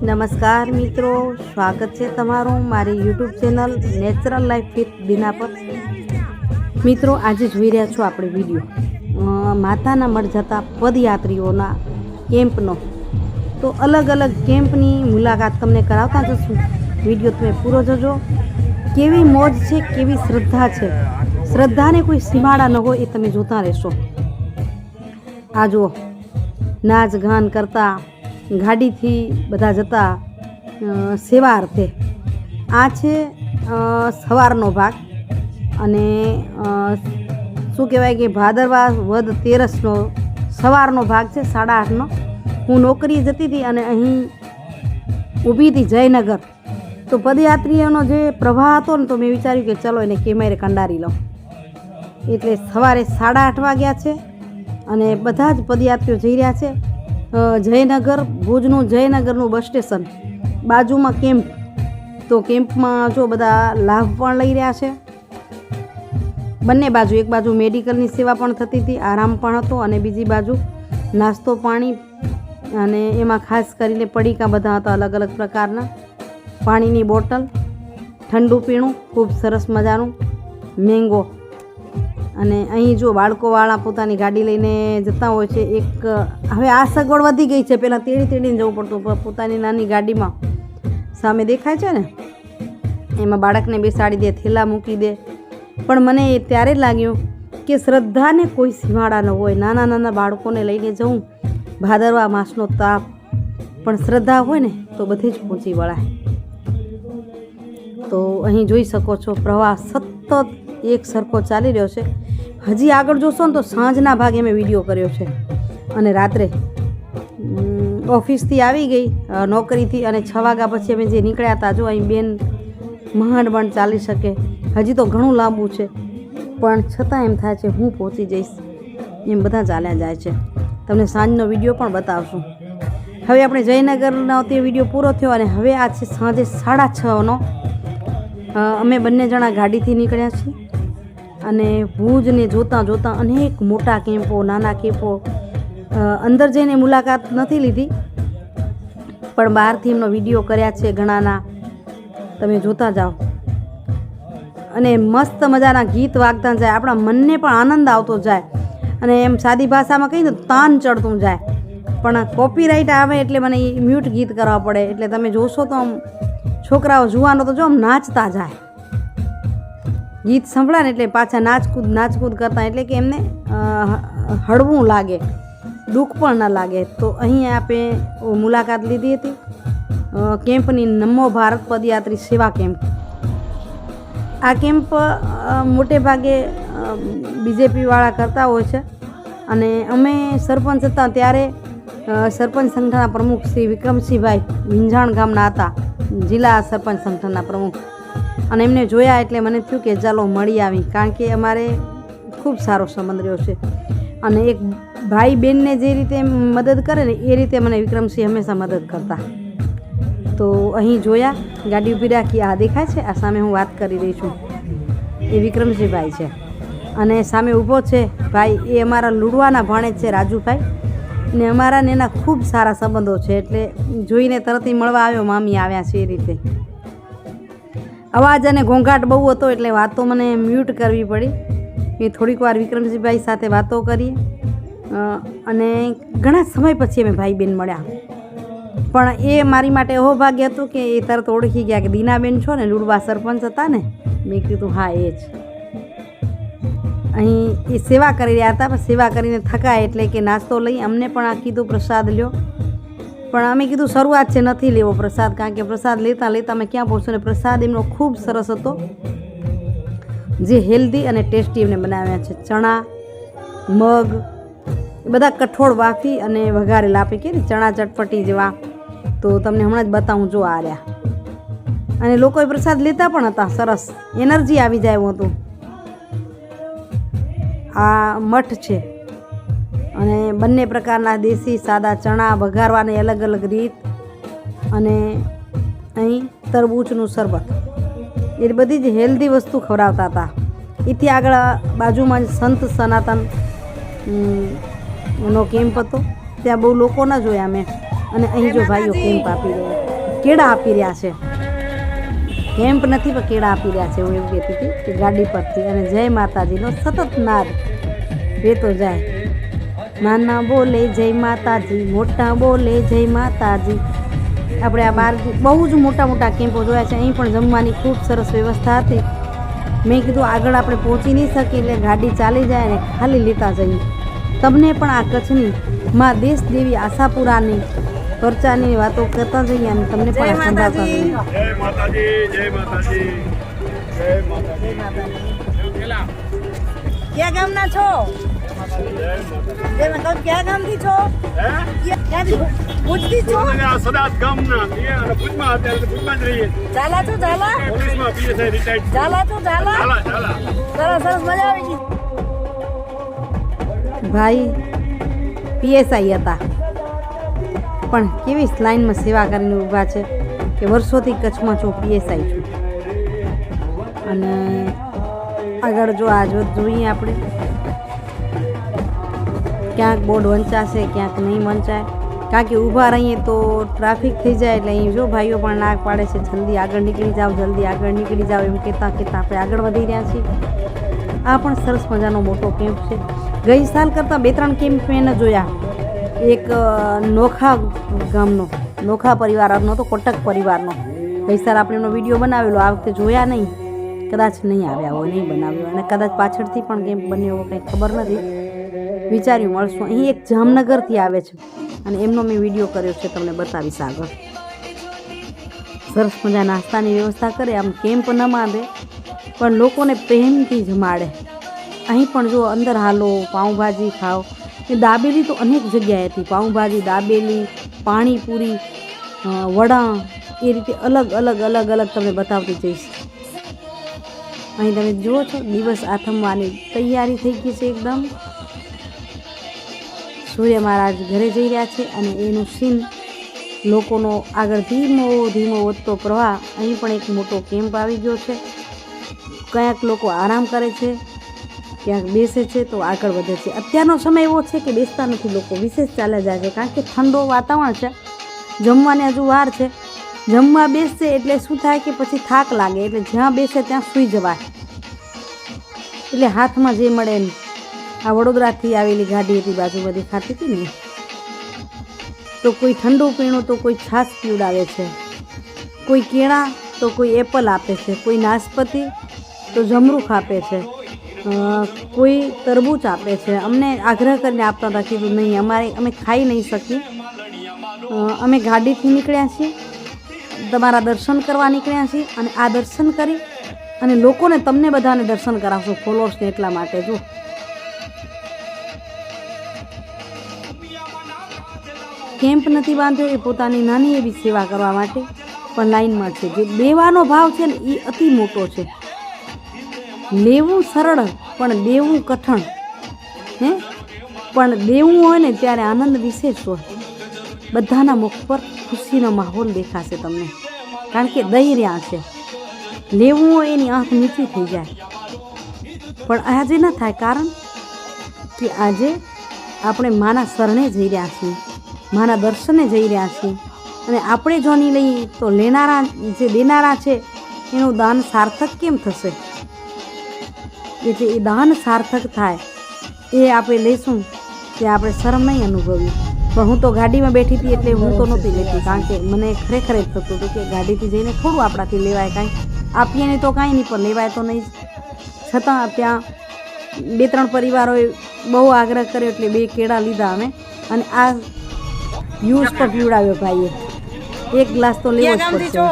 નમસ્કાર મિત્રો, સ્વાગત છે તમારું મારી YouTube channel natural life with Dina પર. મિત્રો, આજે જોઈ રહ્યા છો આપણે વીડિયો માતાના મઢ જતા પદયાત્રીઓના કેમ્પનો. તો અલગ અલગ કેમ્પની મુલાકાત તમને કરાવતા જશું. વીડિયો તમે પૂરો જોજો. કેવી મોજ છે, કેવી શ્રદ્ધા છે? શ્રદ્ધાને કોઈ સીમાડા ન હોય એ તમે જોતા રહેશો. આ જુઓ નાચ ગાન કરતા ગાડીથી બધા જતા સેવા અર્થે. આ છે સવારનો ભાગ અને શું કહેવાય કે ભાદરવા વદ તેરસનો સવારનો ભાગ છે, સાડા આઠનો. હું નોકરીએ જતી હતી અને અહીં ઊભી હતી જયનગર. તો પદયાત્રીઓનો જે પ્રવાહ હતો ને, તો મેં વિચાર્યું કે ચલો એને કેમેરે કંડારી લઉં. એટલે સવારે સાડા આઠ વાગ્યા છે અને બધા જ પદયાત્રીઓ જઈ રહ્યા છે. જયનગર, ભુજનું જયનગરનું બસ સ્ટેશન. બાજુમાં કેમ્પ. તો કેમ્પમાં જો બધા લાભ પણ લઈ રહ્યા છે. બંને બાજુ, એક બાજુ મેડિકલની સેવા પણ થતી હતી, આરામ પણ હતો અને બીજી બાજુ નાસ્તો પાણી અને એમાં ખાસ કરીને પડીકા બધા હતા અલગ અલગ પ્રકારના. પાણીની બોટલ, ઠંડુ પીણું, ખૂબ સરસ મજાનું મેંગો. અને અહીં જો બાળકોવાળા પોતાની ગાડી લઈને જતા હોય છે, એક, હવે આ સગવડ વધી ગઈ છે. પહેલાં તેડી તેડીને જવું પડતું પોતાની નાની ગાડીમાં સામે દેખાય છે ને? એમાં બાળકને બેસાડી દે, થેલા મૂકી દે. પણ મને એ ત્યારે લાગ્યું કે શ્રદ્ધાને કોઈ સીમાડા ન હોય. નાના નાના બાળકોને લઈને જવું ભાદરવા માસનો તાપ. પણ શ્રદ્ધા હોય ને, તો બધે જ પહોંચી વળાય. તો અહીં જોઈ શકો છો, પ્રવાહ સતત એક સરખો ચાલી રહ્યો છે. હજી આગળ જોશો ને તો સાંજના ભાગે મેં વીડિયો કર્યો છે. અને રાત્રે ઓફિસથી આવી ગઈ નોકરીથી અને છ વાગ્યા પછી અમે જે નીકળ્યા હતા, જો અહીં બેન મહાન પણ ચાલી શકે. હજી તો ઘણું લાંબુ છે, પણ છતાં એમ થાય છે હું પહોંચી જઈશ. એમ બધા ચાલ્યા જાય છે. તમને સાંજનો વીડિયો પણ બતાવશું. હવે આપણે જયનગરનો તે વીડિયો પૂરો થયો અને હવે આ છે સાંજે સાડા છનો. અમે બંને જણા ગાડીથી નીકળ્યા છીએ. અને ભુજને જોતાં જોતાં અનેક મોટા કેમ્પો, નાના કેમ્પો અંદર જઈને મુલાકાત નથી લીધી. પણ બહારથી એમનો વીડિયો કર્યા છે ઘણાના. તમે જોતા જાઓ. અને મસ્ત મજાના ગીત વાગતા જાય. આપણા મનને પણ આનંદ આવતો જાય. અને એમ સાદી ભાષામાં કહીએ તો તાન ચડતું જાય. પણ કોપીરાઇટ આવે એટલે મને એ મ્યુટ ગીત કરવા પડે. એટલે તમે જોશો તો આમ છોકરાઓ જુવાનો તો જો આમ નાચતા જાય. ગીત સંભળાય ને એટલે પાછા નાચકૂદ નાચકૂદ કરતા એટલે કે એમને હળવું લાગે, દુઃખ પણ ન લાગે. તો અહીં આપણે મુલાકાત લીધી હતી કેમ્પની નમો ભારત પદયાત્રી સેવા કેમ્પ. આ કેમ્પ મોટે ભાગે બીજેપીવાળા કરતા હોય છે. અને અમે સરપંચ હતા ત્યારે સરપંચ સંગઠનના પ્રમુખ શ્રી વિક્રમસિંહભાઈ વિંજાણ ગામના હતા. જિલ્લા સરપંચ સંગઠનના પ્રમુખ. અને એમને જોયા એટલે મને થયું કે ચાલો મળી આવી, કારણ કે અમારે ખૂબ સારો સંબંધ રહ્યો છે. અને એક ભાઈ બહેનને જે રીતે મદદ કરે ને, એ રીતે મને વિક્રમસિંહ હંમેશા મદદ કરતા. તો અહીં જોયા, ગાડી ઊભી રાખી, આ દેખાય છે? આ સામે હું વાત કરી રહી છું. એ વિક્રમસિંહભાઈ છે. અને સામે ઊભો છે ભાઈ, એ અમારા લુડવાના ભાણેજ છે રાજુભાઈ. ને અમારા ને એના ખૂબ સારા સંબંધો છે, એટલે જોઈને તરત મળવા આવ્યો, મામી આવ્યા છે એ રીતે. અવાજ અને ઘોંઘાટ બહુ હતો એટલે વાતો મને મ્યુટ કરવી પડી. એ થોડીક વાર વિક્રમસિંહભાઈ સાથે વાતો કરી. અને ઘણા સમય પછી અમે ભાઈ બેન મળ્યા. પણ એ મારી માટે એવો ભાગ્ય હતું કે એ તરત ઓળખી ગયા કે દીનાબેન છો ને, લુડવા સરપંચ હતા ને, મેં કીધું હા, એ જ. અહીં એ સેવા કરી રહ્યા હતા, પણ સેવા કરીને થકાય એટલે કે નાસ્તો લઈ અમને પણ આ કીધું પ્રસાદ લ્યો. પણ અમે કીધું શરૂઆત છે, નથી લેવો પ્રસાદ, કારણ કે પ્રસાદ લેતા લેતા અમે ક્યાં પહોંચશું ને? પ્રસાદ એમનો ખૂબ સરસ હતો, જે હેલ્ધી અને ટેસ્ટી એમને બનાવ્યા છે. ચણા, મગ બધા કઠોળ વાફી અને વઘારેલા આપી કે ચણા ચટપટી જેવા. તો તમને હમણાં જ બતાવું જો આ રહ્યા. અને લોકોએ પ્રસાદ લેતા પણ હતા, સરસ. એનર્જી આવી જાય એવું હતું. આ મઠ છે. અને બંને પ્રકારના દેશી સાદા ચણા વઘારવાની અલગ અલગ રીત અને અહીં તરબૂચનું શરબત. એ બધી જ હેલ્ધી વસ્તુ ખવડાવતા હતા. એથી આગળ બાજુમાં જ સંત સનાતન નો કેમ્પ હતો. ત્યાં બહુ લોકો ન જોયા મેં. અને અહીં જો ભાઈઓ કેમ્પ આપી રહ્યા કેળા આપી રહ્યા છે. કેમ્પ નથી પણ કેળા આપી રહ્યા છે. હું એવું કહેતી હતી કે ગાડી પરથી. અને જય માતાજીનો સતત નાદ વેતો જાય. નાના બોલે જય માતાજી મોટા બોલે જય માતાજી. આપણે આ બાર બહુ જ મોટા મોટા કેમ્પો જોયા છે અહીં પણ જમવાની ખૂબ સરસ વ્યવસ્થા હતી. મેં કીધું આગળ આપણે પહોંચી નહીં શકીએ એટલે ગાડી ચાલી જાય અને ખાલી લેતા જઈએ. તમને પણ આ કચ્છની માં દેશ દેવી આશાપુરાની પરચાની વાતો કરતા જઈએ અને તમને પણ સંભાળતા જઈએ. જય માતાજી જય માતાજી. જય માતાજી. ક્યાં ગામના છો? ભાઈ, પીએસઆઈ હતા. પણ કેવી લાઈનમાં સેવા કરીને ઊભા છે કે વર્ષોથી કચ્છમાં છું, પીએસઆઈ છું. અને આગળ જો આ જો જોઈએ આપણે. ક્યાંક બોર્ડ વંચાશે, ક્યાંક નહીં વંચાય. કારણ કે ઊભા રહીએ તો ટ્રાફિક થઈ જાય એટલે અહીં જો ભાઈઓ પણ નાક પાડે છે, જલ્દી આગળ નીકળી જાઓ, જલ્દી આગળ નીકળી જાઓ, એમ કહેતા કહેતા આપણે આગળ વધી રહ્યા છીએ. આ પણ સરસ મજાનો મોટો કેમ્પ છે. ગઈ સાલ કરતાં બે ત્રણ કેમ્પ મેં જોયા. એક નોખા ગામનો, નોખા પરિવારનો તો કોટક પરિવારનો. ગઈ સાલ આપણે એનો વીડિયો બનાવેલો, આ વખતે જોયા નહીં. કદાચ નહીં આવ્યા હોય, નહીં બનાવ્યો. અને કદાચ પાછળથી પણ કેમ્પ બન્યો કંઈ ખબર નથી. વિચાર્યું મળશું. અહીં એક જામનગરથી આવે છે અને એમનો મેં વીડિયો કર્યો છે, તમને બતાવીશ આગળ. સરસ મજા નાસ્તાની વ્યવસ્થા કરે, આમ કેમ્પ ન માંડે, પણ લોકોને પ્રેમથી જમાડે. અહીં પણ જો અંદર હાલો, પાઉંભાજી ખાઓ. એ દાબેલી તો અનેક જગ્યાએ હતી. પાઉંભાજી, દાબેલી, પાણીપુરી વડા, એ રીતે અલગ અલગ અલગ અલગ તમને બતાવતી જઈશ. અહીં તમે જુઓ છો, દિવસ આથમવાની તૈયારી થઈ ગઈ છે એકદમ. સૂર્ય મહારાજ ઘરે જઈ રહ્યા છે અને એનું સીન લોકોનો આગળ ધીમો ધીમો વધતો પ્રવાહ અહીં પણ એક મોટો કેમ્પ આવી ગયો છે. ક્યાંક લોકો આરામ કરે છે, ક્યાંક બેસે છે તો આગળ વધે છે. અત્યારનો સમય એવો છે કે બેસતા નથી લોકો, વિશેષ ચાલે જાય છે કારણ કે ઠંડો વાતાવરણ છે, જમવાની હજુ વાર છે. જમવા બેસશે એટલે શું થાય કે પછી થાક લાગે, એટલે જ્યાં બેસે ત્યાં સૂઈ જવાય. એટલે હાથમાં જે મળે એમ આ વડોદરાથી આવેલી ગાડી હતી, બાજુ બધી ખાતી હતી ને. તો કોઈ ઠંડુ પીણું તો કોઈ છાશ પીવડાવે છે. કોઈ કેળા તો કોઈ એપલ આપે છે. કોઈ નાશપતી તો જમરૂખ આપે છે. કોઈ તરબૂચ આપે છે. અમને આગ્રહ કરીને આપતા હતા કીધું નહીં, અમારે, અમે ખાઈ નહીં શકીએ. અમે ગાડીથી નીકળ્યા છીએ. તમારા દર્શન કરવા નીકળ્યા છીએ અને આ દર્શન કરી અને લોકોને તમને બધાને દર્શન કરાવશું. ફોલોઅર્સને એટલા માટે જો કેમ્પ નથી બાંધ્યો એ પોતાની નાની એવી સેવા કરવા માટે. પણ લાઈનમાં છે જે દેવાનો ભાવ છે ને એ અતિ મોટો છે. લેવું સરળ પણ દેવું કઠણ. હે? પણ દેવું હોય ને ત્યારે આનંદ વિશેષ હોય. બધાના મુખ પર ખુશીનો માહોલ દેખાશે તમને. કારણ કે દઈ રહ્યા છે. લેવું હોય એની આંખ નીચી થઈ જાય. પણ આજે ન થાય. કારણ કે આજે આપણે માના શરણે જઈ રહ્યા છીએ. માના દર્શને જઈ રહ્યા છીએ અને આપણે જો નહીં લઈએ તો લેનારા જે દેનારા છે, એનું દાન સાર્થક કેમ થશે? એટલે એ દાન સાર્થક થાય. એ આપણે લઈશું કે આપણે શરમ નહીં અનુભવી પણ હું તો ગાડીમાં બેઠી હતી એટલે હું તો નહોતી લેતી, કારણ કે મને ખરેખર જ થતું હતું કે ગાડીથી જઈને થોડું આપણાથી લેવાય કાંઈ. આપીએ નહીં તો કાંઈ નહીં, પણ લેવાય તો નહીં છતાં ત્યાં બે ત્રણ પરિવારોએ બહુ આગ્રહ કર્યો એટલે બે કેળા લીધા અમે. અને આ યુઝ પર પીવડાવ્યો ભાઈએ. એક ગ્લાસ તો લેવો જ પડશે.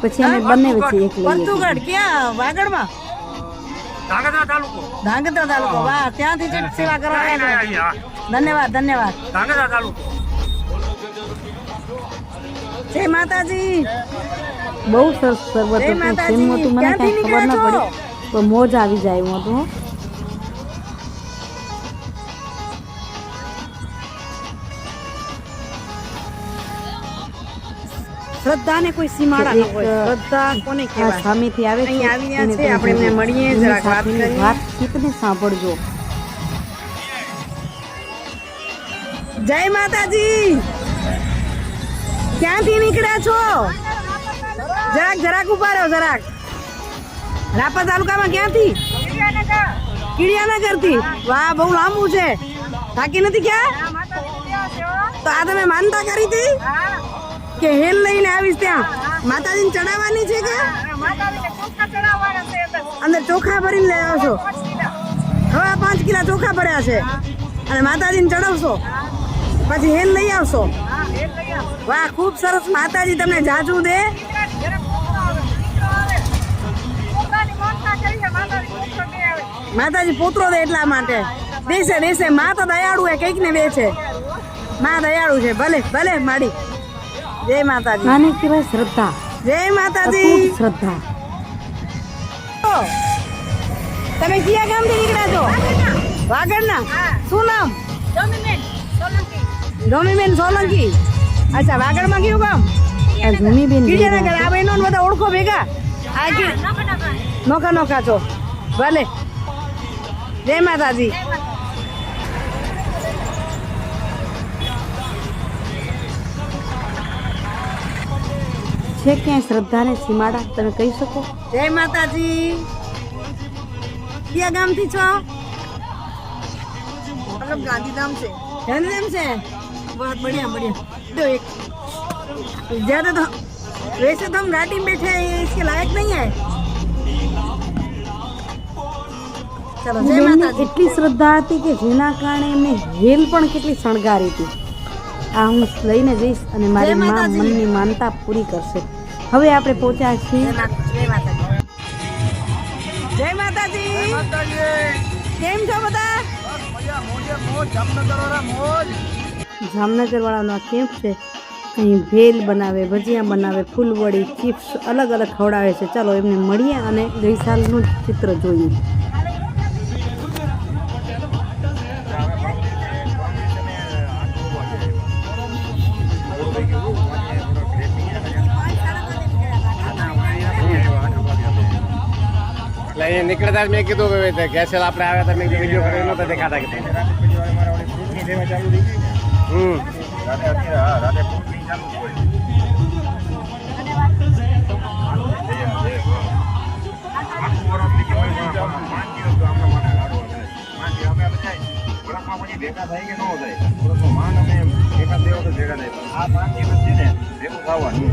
પછી અમે બંને વચ્ચે એક લઈએ. ક્યાં? વાગડમાં? ધાંગધ્રા તાલુકો. ધાંગધ્રા તાલુકો. વાહ ત્યાંથી સેવા કરવા ધન્યવાદ ધન્યવાદ. ધાંગધ્રા તાલુકો. જય માતાજી. બહુ સરસ સરબત હતું. મને ક્યાંથી ખબર ન પડી. તો મોજ આવી જાય હું હતું શ્રદ્ધાને કોઈ સીમાડા ન હોય. શ્રદ્ધા કોને કહેવાય? સામેથી આવે છે અહીં આવી રહ્યા છે, આપણે એમને મળીએ, જરાક વાત કરીએ. વાતચીતને સાંભળજો. જય માતાજી! ક્યાંથી નીકળ્યા છો? જરાક જરાક ઊભા રહ્યો જરાક. રાપર તાલુકામાં ક્યાંથી? કીડિયાનગરથી. વાહ બહુ લાંબુ છે. થાકી નથી ક્યાં? તો આ તમે માનતા કરી હતી? કે હેલ લઈને આવીશ ત્યાં? માતાજીને ચડાવવાની છે કે? અંદર ચોખા ભરીને લઈ આવશો? હવે પાંચ કિલા ચોખા ભર્યા છે. અને માતાજીને ચડાવશો? પછી હેલ લઈ આવશો? વાહ, ખૂબ સરસ માતાજી તમને જાજુ દે. માતાજી પુત્રો દે એટલા માટે. દેશે દેશે મા તો દયાળુ એ કંઈક ને બે છે મા દયાળુ છે. ભલે ભલે, માડી. જય માતાજી. આને કહેવાય શ્રદ્ધા. જય માતાજી. શ્રદ્ધા. તમે કયા ગામથી નીકળ્યા છો? વાગડના. શું નામ? ડોમીબેન સોલંકી. અચ્છા વાગડમાં કયું ગામ? ભૂમિબેન કીડિયાનગર આ બહેનો ને બધા ઓળખો ભેગા? આ નોખા નોખા છો. ભલે. જય માતાજી. છે ક્યાંય શ્રદ્ધાને સીમાડા તમે કહી શકો જય માતાજી કયા ગામથી છો મતલબ ગાંધીધામ છે ગાંધીધામ છે बहुत बढ़िया बढ़िया तो एक ज्यादा तो वैसे तो हम घाटी में बैठे हैं ये इसके लायक नहीं है चलो जय બેનની माता दी એટલી શ્રદ્ધા હતી કે જેના કારણે એમને હેલ પણ કેટલી શણગારી હતી આ હું લઈને જઈશ અને મારી જય મનની માનતા પૂરી કરશે. હવે આપણે પહોંચ્યા છીએ. જય માતાજી. કેમ છો બધા? જામનગર વાળાનો આ કેમ્પ છે. અહીં ભેલ બનાવે ભજીયા બનાવે ફૂલવડી ચિપ્સ અલગ અલગ ખવડાવે છે. ચાલો એમને મળીએ અને ગઈ સાલનું ચિત્ર જોઈએ. નીકળતા જ મેં કીધું કે કેસેલ આપણે આવ્યા હતા, મેં વીડિયો કર્યો નહોતો દેખાતા કે હમ. ભેગા થાય કે ન થાય માન અમે ભેગા દેવો તો ભેગા થાય આ પાંચ દિવસ છે ને, ભેગું થવાનું.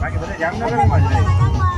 બાકી બધા જામનગરમાં જ રહે.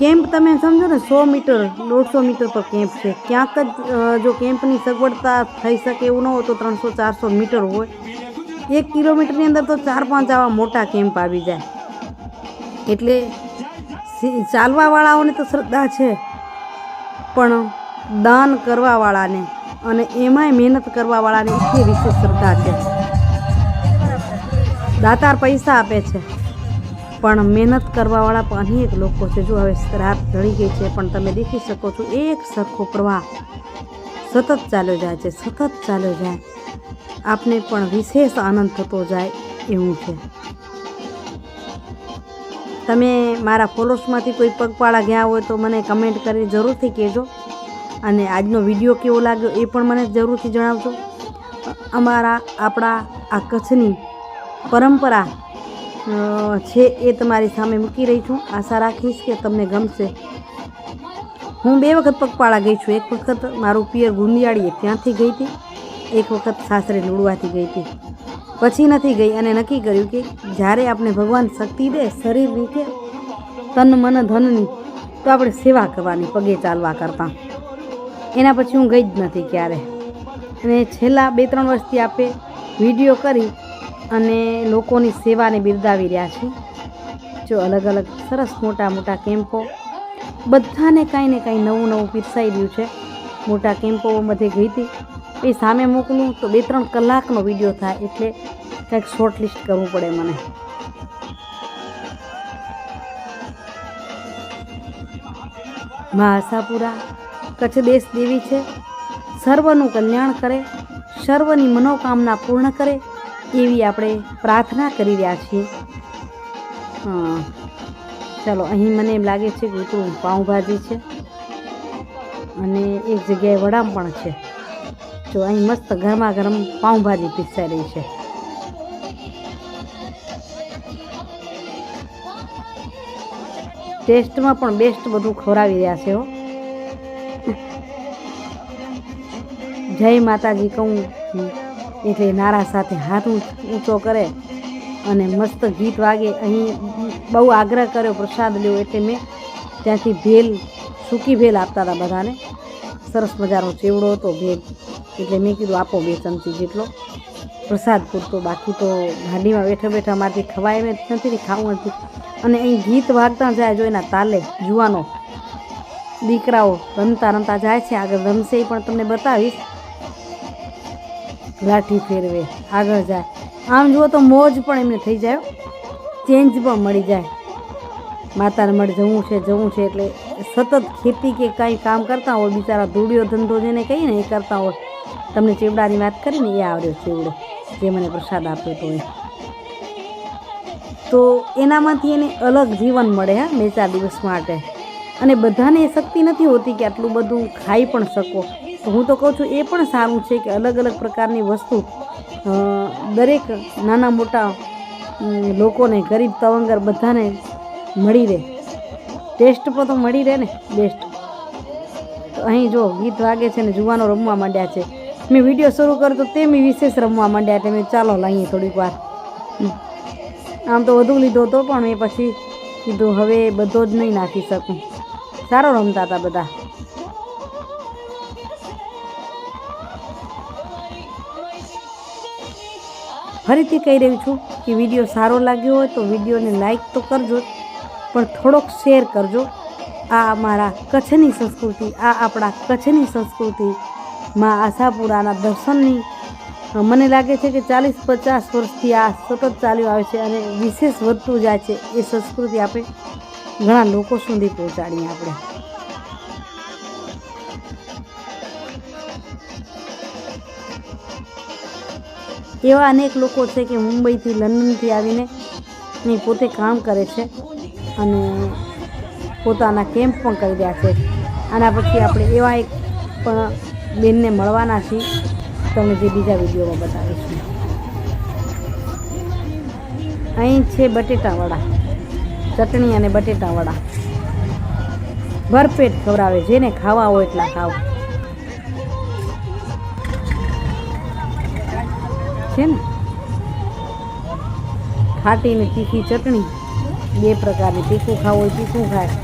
કેમ્પ તમે સમજો ને, સો મીટર, દોઢસો મીટર પર કેમ્પ છે. ક્યાંક જ જો કેમ્પની સગવડતા થઈ શકે એવું ન હોય તો ત્રણસો, ચારસો મીટર હોય. એક કિલોમીટરની અંદર તો ચાર પાંચ આવા મોટા કેમ્પ આવી જાય. એટલે ચાલવાવાળાઓને તો શ્રદ્ધા છે, પણ દાન કરવાવાળાને અને એમાંય મહેનત કરવાવાળાને એટલી વિશેષ શ્રદ્ધા છે. દાતાર પૈસા આપે છે. પણ મહેનત કરવાવાળા પણ અનેક લોકો છે. જો હવે રાત ઢળી ગઈ છે, પણ તમે દેખી શકો છો, એક સરખો પ્રવાહ સતત ચાલ્યો જાય છે, સતત ચાલ્યો જાય. આપને પણ વિશેષ આનંદ થતો જાય એવું છે. તમે મારા ફોલોસમાંથી કોઈ પગપાળા ગયા હોય તો મને કમેન્ટ કરી જરૂરથી કહેજો. અને આજનો વીડિયો કેવો લાગ્યો એ પણ મને જરૂરથી જણાવજો. અમારા આપણા આ કચ્છની પરંપરા છે એ તમારી સામે મૂકી રહી છું. આશા રાખીશ કે તમને ગમશે. હું બે વખત પગપાળા ગઈ છું. એક વખત મારું પિયર ગુંદિયાળીએ ત્યાંથી ગઈ હતી. એક વખત સાસરે લુડવાથી ગઈ હતી. પછી નથી ગઈ અને નક્કી કર્યું કે જ્યારે આપણે ભગવાન શક્તિ દે શરીરની કે તન, મન, ધનની, તો આપણે સેવા કરવાની, પગે ચાલવા કરતાં. એના પછી હું ગઈ જ નથી ક્યારે. અને છેલ્લા બે ત્રણ વર્ષથી આપે વીડિયો કરી અને લોકોની સેવાને બિરદાવી રહ્યા છે. જો અલગ અલગ સરસ મોટા મોટા કેમ્પો, બધાને કાંઈ ને કાંઈ નવું નવું પીરસાઈ રહ્યું છે. મોટા કેમ્પો બધે ગઈ હતી. એ સામે મોકલું તો બે ત્રણ કલાકનો વીડિયો થાય એટલે કંઈક શોર્ટ લિસ્ટ કરવું પડે મને. મા આશાપુરા કચ્છ દેશ દેવી છે. સર્વનું કલ્યાણ કરે, સર્વની મનોકામના પૂર્ણ કરે એવી આપણે પ્રાર્થના કરી રહ્યા છીએ. ચાલો, અહીં મને એમ લાગે છે કે ઉતરું પાઉંભાજી છે અને એક જગ્યાએ વડામ પણ છે. જો અહીં મસ્ત ગરમા ગરમ પાઉંભાજી પીસાઈ રહી છે. ટેસ્ટમાં પણ બેસ્ટ બધું ખવડાવી રહ્યા છે હો. જય માતાજી કહું. એટલે નારા સાથે હાથ ઊંચો કરે અને મસ્ત ગીત વાગે. અહીં બહુ આગ્રહ કર્યો, પ્રસાદ લેવો એટલે મેં ત્યાંથી ભેલ, સૂકી ભેલ આપતા હતા બધાને. સરસ મજાનો ચેવડો હતો ભેલ. એટલે મેં કીધું, આપો બે ચમચી જેટલો. પ્રસાદ પૂરતો, બાકી તો ગાડીમાં બેઠા બેઠા અમારાથી ખવાય જ નથી ને ખાવું નથી. અને અહીં ગીત વાગતા જાય જો એના તાલે જુવાનો. દીકરાઓ રમતા રમતા જાય છે. આગળ રમશે એ પણ તમને બતાવીશ. લાઠી ફેરવે, આગળ જાય. આમ જુઓ તો મોજ પણ એમને થઈ જાય ચેન્જ પણ મળી જાય. માતાને મળે, જવું છે જવું છે એટલે સતત ખેતી કે કાંઈ કામ કરતા હોય, બિચારા ધૂળિયો ધંધો જેને કહીએ ને એ કરતા હોય. તમને ચેવડાની વાત કરીને એ આવડ્યો ચેવડો, જે મને પ્રસાદ આપ્યો હતો એ. તો એનામાંથી એને અલગ જીવન મળે હા, બે ચાર દિવસ માટે. અને બધાને એ શક્તિ નથી હોતી કે આટલું બધું ખાઈ પણ શકો. હું તો કહું છું, એ પણ સારું છે કે અલગ અલગ પ્રકારની વસ્તુ દરેક નાના મોટા લોકોને, ગરીબ તવંગર બધાને મળી રહે. ટેસ્ટ પર તો મળી રહે ને, બેસ્ટ. તો અહીં જો ગીત વાગે છે ને, જુવાનો રમવા માંડ્યા છે. મેં વીડિયો શરૂ કર્યો તો તે મેં વિશેષ રમવા માંડ્યા એટલે મેં ચાલો લાવીએ થોડીક વાર. આમ તો વધુ લીધો હતો પણ મેં પછી કીધું, હવે બધો જ નહીં નાખી શકું. સારો રમતા હતા બધા. ફરીથી કહી રહી છું કે વીડિયો સારો લાગ્યો હોય તો વિડીયોને લાઈક તો કરજો પણ થોડોક શેર કરજો. આ અમારા કચ્છની સંસ્કૃતિ, આ આપણા કચ્છની સંસ્કૃતિ માં આશાપુરાના દર્શનની મને લાગે છે કે ચાલીસ પચાસ વર્ષથી આ સતત ચાલ્યું આવે છે અને વિશેષ વધતું જાય છે એ સંસ્કૃતિ આપણે ઘણા લોકો સુધી પહોંચાડીએ આપણે. એવા અનેક લોકો છે કે મુંબઈથી લંડનથી આવીને અહીં પોતે કામ કરે છે અને પોતાના કેમ્પ પણ કરી રહ્યા છે. આના પછી આપણે એવા એક પણ બેનને મળવાના છીએ. તમને જે બીજા વિડીયોમાં બતાવીશું. અહીં છે બટેટાવડા ચટણી અને બટેટાવડા ભરપેટ ખવડાવે, જેને ખાવા હોય એટલા ખાવ છે ને? ખાટી ને તીખી ચટણી. બે પ્રકારની. તીખું ખાવું હોય તીખું ખાય.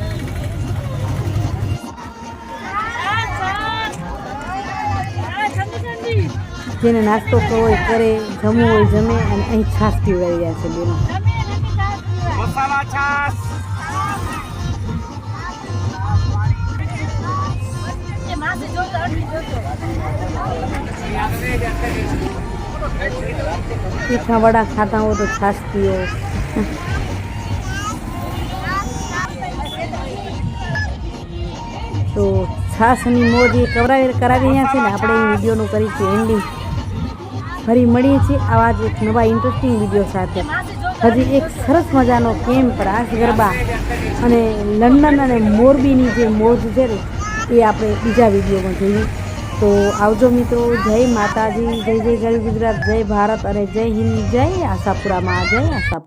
જેને નાસ્તો કરવો હોય કરે જમવું હોય જમે અને અહીં છાસ પીવાઈ રહ્યા છે બેનો. મસાલા છાશ बड़ा વડા हूँ तो તો છાશ તો છાસની મોજ એ કરાવી રહ્યા છે ને આપણે એ વિડીયોનું કરીશું એન્ડિંગ ફરી મળીએ છીએ આવા જ એક નવા ઇન્ટરેસ્ટિંગ વીડિયો સાથે હજી એક સરસ મજાનો કેમ્પ રાસ ગરબા અને લંડન અને મોરબીની જે મોજ છે એ આપણે બીજા વિડીયોમાં જોઈએ તો આવજો મિત્રો. જય માતાજી, જય જય ગરવી ગુજરાત, જય ભારત અને જય હિન્દ. જય આશાપુરામાં, જય આશાપુરા.